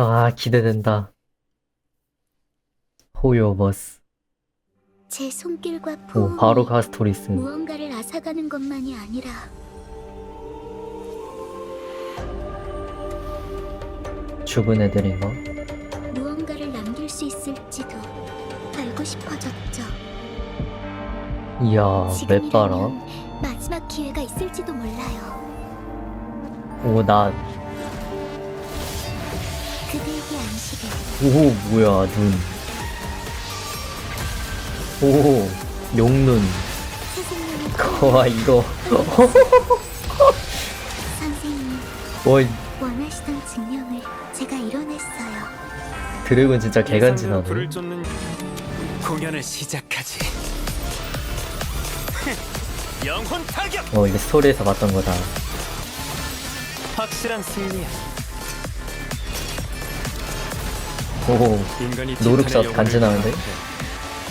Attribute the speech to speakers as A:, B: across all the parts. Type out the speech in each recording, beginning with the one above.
A: 아, 기대된다. 호요버스.
B: 제 손길과
A: 오,
B: 포옹이
A: 바로 가스토리스.
B: 무언가를 앗아가는 것만이 아니라
A: 죽은 애들인가?
B: 무언가를 남길 수 있을지도 알고 싶어졌죠.
A: 이야, 아, 맵 봐라.
B: 지금이라면 마지막 기회가 있을지도 몰라요.
A: 오, 나, 오, 뭐야, 눈. 오, 용눈. 와, 이거. 와,
B: 원하시던 증명을 제가 이뤄냈어요.
A: 드래곤 진짜 개간지나네.
C: 불을 쫓는 공연을 시작하지. 영혼 타격.
A: 어, 이게 스토리에서 봤던 거다.
C: 확실한 승리야.
A: 오,
C: 인간이
A: 노룩샷
C: 티탄의
A: 간지나는데?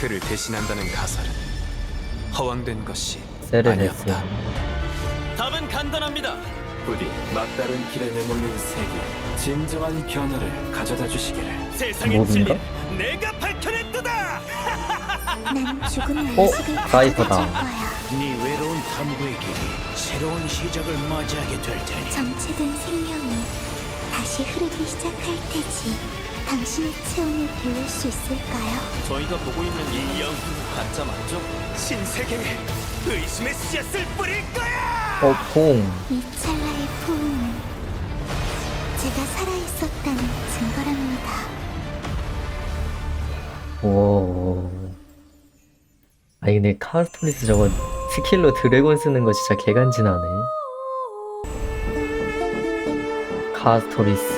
C: 그를 대신한다는 가설은 허황된 것이
A: 세레네스.
C: 아니었다. 답은 간단합니다. 부디 막다른 길에 내몰린 세계 진정한 변화를 가져다 주시기를. 세상의? 진리 내가 밝혀냈다.
B: 난 죽음의
A: 어?
B: 안식을 줄 거야.
D: 네 외로운 탐구의 길이 새로운 시작을 맞이하게 될 테니
B: 정체된 생명이 다시 흐르기 시작할 테지. 당신의 체온을 빌릴 수 있을까요?
C: 저희가 보고 있는 이 영혼 가짜 맞죠? 신세계에 의심의 씨앗을 뿌릴 거야.
A: 어, 퐁.
B: 이 찰나의 포옹은 제가 살아있었다는 증거랍니다.
A: 오. 아니 근데 카스토리스 저거 스킬로 드래곤 쓰는 거 진짜 개간지나네. 카스토리스.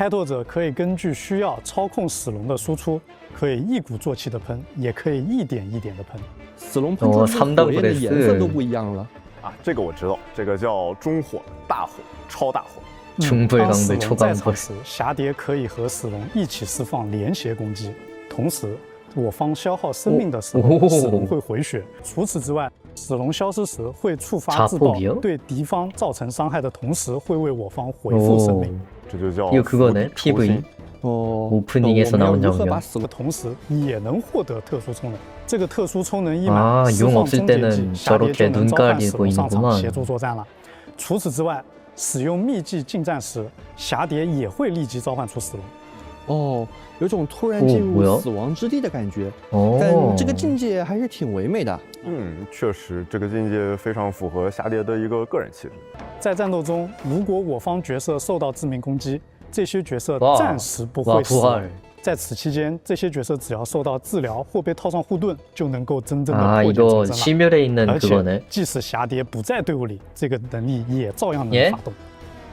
E: 开拓者可以根据需要操控死龙的输出，可以一鼓作气的喷，也可以一点一点的喷。
F: 死龙喷出
A: 的
F: 火焰的颜色都不一样了
G: 啊！这个我知道，这个叫中火、大火、超大火。
E: 当死龙在场时，霞蝶可以和死龙一起释放连携攻击。同时，我方消耗生命的时候，死龙会回血。除此之外，死龙消失时会触发自爆，对敌方造成伤害的同时，会为我方回复生命。
A: 이거 그거네
G: 釜底抽
A: PV
G: 薪
F: 哦，
A: 오프닝에서
F: 我们要
A: 나온
F: 如何
A: 장면
F: 把死龙
E: 的同时，也能获得特殊充能。这个特殊充能一
A: 아
E: 满，释
A: 용
E: 放
A: 없을
E: 终结
A: 때는
E: 技，霞蝶
A: 저렇게
E: 就能召唤
A: 눈깔이
E: 死龙上场
A: 보이는구만
E: 协助作战了。除此之外，使用秘技近战时，霞蝶也会立即召唤出死龙。
F: 哦，有种突然进入死亡之地的感觉。
A: 哦，
F: 但这个境界还是挺唯美的。
G: 嗯，确实这个境界非常符合霞蝶的一个个人气质。
E: 在战斗中，如果我方角色受到致命攻击，这些角色暂时不会死。在此期间，这些角色只要受到治疗或被套上护盾，就能够真正的
A: 被一个作能。
E: 而且，即使霞蝶不在队伍里，这个能力也照样能发动。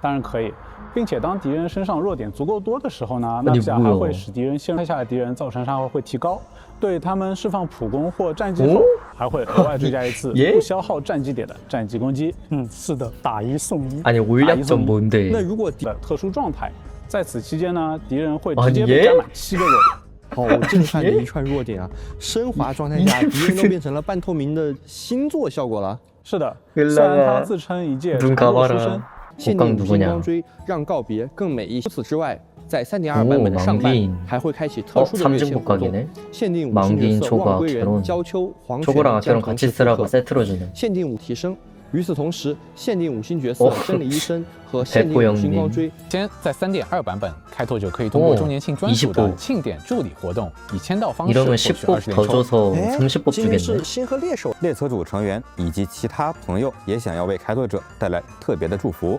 E: 当然可以，并且当敌人身上弱点足够多的时候呢，
A: 那自然
E: 还会使敌人先拍下的敌人造成伤害会提高，对他们释放普攻或战绩后，还会额外追加一次 不消耗战绩点的战绩攻击。嗯，是的，打一送一，打一送
A: 五对。
F: 那如果
E: 的特殊状态，在此期间呢，敌人会直接被加满七个弱点。
F: 哦，一串一串弱点啊！升华状态下，敌人变成了半透明的星座效果了。
E: 是的，虽然他自称一介
A: 大出
E: 身。
F: 限定五星光锥让告别更美丽除此之外在三
A: 点二
F: 版本的上半还会开启特殊的
A: 瑞
F: 前活动限定五色归人秋黄泉限定五提升与此同时，限定五星角色真理医生和 限定五星光锥，
H: 先在三点二版本开拓者可以通过周年庆专属的庆典助理活动，以签到方式获取二十
A: 元
H: 抽。
F: 今天是星河猎手，
I: 猎车组成员以及其他朋友也想要为开拓者带来特别的祝福。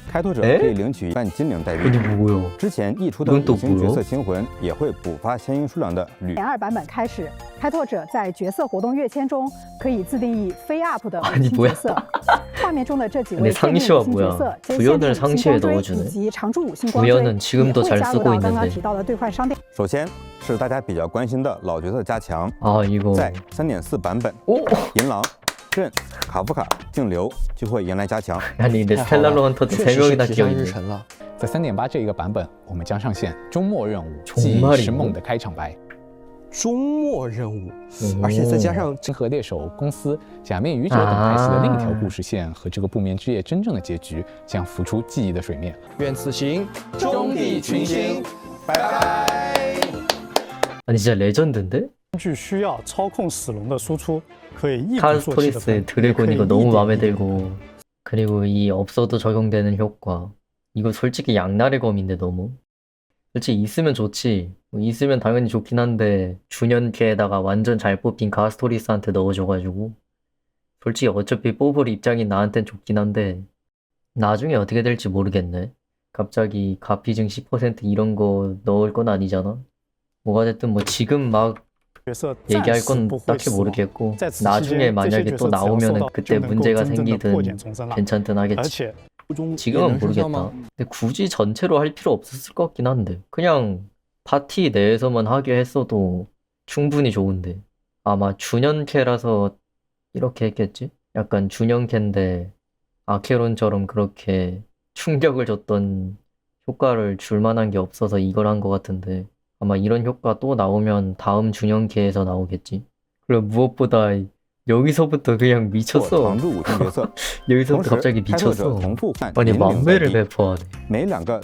I: 开拓者可以领取半精灵代币之前溢出的五星角色星魂也会补发相应数量的铝。
J: 点二版本开始开拓者在角色活动跃迁中可以自定义非 up 的 五星角色。画面中的这几位限定五星角色
A: j
J: 限定星光
A: 锥
J: 以及常驻五星光
A: 锥
J: 也会加入到刚刚提到的兑换商店。
I: 首先是大家比较关心的老角色加强在三点四版本银狼刃、卡夫卡、净流就会迎来加强。
A: 아니 근데
F: 太好了
A: 스텔라 로한터도
F: 确
A: 세
F: 实是
A: 명이나
F: 提上日
A: 끼어있네
F: 程了。
H: 在三点八这一个版本，我们将上线周末任务《
A: 정말
H: 记忆
A: 이거
H: 是梦》的开场白。
F: 周末任务，
A: 嗯
F: 而且再加上
H: 星河猎手公司、假面愚者等开启的另一条故事线和这个不眠之夜真正的结局将浮出记忆的水面。
F: 愿此行终地群星，拜拜。
A: 아니 진짜 레전드인데?
E: 根据需要操控死龙的输出，可以一鼓作气的
A: 카스토리스의
E: 喷，也可以
A: 드래곤
E: 一
A: 이거
E: 点
A: 너무
E: 一
A: 마음에
E: 点地
A: 들고 그리고 이 없어도 적용되는 효과 이거 솔직히 양날의 검인데 너무 솔직히 있으면 좋지 뭐 있으면 당연히 좋긴 한데 준현캐에다가 완전 잘 뽑힌 카스토리스한테 넣어줘가지고 솔직히 어차피 뽑을 입장인 나한텐 좋긴 한데 나중에 어떻게 될지 모르겠네 갑자기 가피증 10% 이런 거 넣을 건 아니잖아 뭐가 됐든 뭐 지금 막
E: 角色
A: 얘기할 건 딱히 모르겠고 나중에 만약에 또 나오면 그때 문제가 생기든 괜찮든 하겠지. 지금은 모르겠다. 근데 굳이 전체로 할 필요 없었을 것 같긴 한데. 그냥 파티 내에서만 하게 했어도 충분히 좋은데. 아마 준연캐라서 이렇게 했겠지? 약간 준연캐인데 아케론처럼 그렇게 충격을 줬던 효과를 줄 만한 게 없어서 이걸 한 것 같은데. 아마 이런 효과 또 나오면 다음 중형기에서 나오겠지. 그리고 무엇보다 여기서부터 그냥 미쳤어. 여기서부터 갑자기 미쳤어. 아니 만배를 배포하네. 야,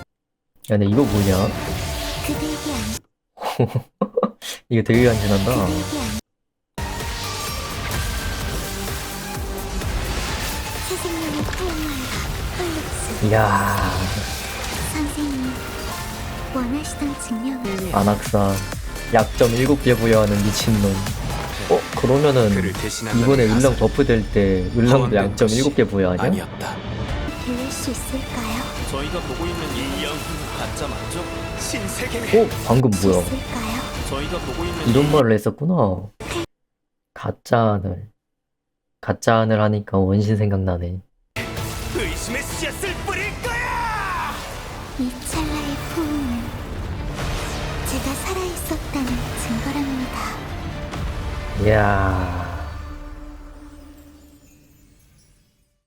A: 근데 이거 뭐냐? 이거 되게 간지난다. 이야.
B: 원하시던 증명을
A: 안악사 약점 7개 부여하는 미친놈 어? 그러면은
C: 그를 대신한다는
A: 이번에 을랑 버프 될 때 을랑도 약점
C: 것이
A: 7개 부여하냐?
C: 아니었다.
B: 빌릴 수 있을까요?
C: 저희가 보고 있는 이 영웅 가짜 맞죠? 신세계.
A: 어? 방금 뭐야
B: 있을까요?
C: 저희가 보고 있는
A: 이런
C: 이
A: 말을 했었구나 가짜 하늘 가짜 하늘 하니까 원신 생각나네
C: 의심의 씨앗을 뿌릴 거야.
B: 이 찰나 제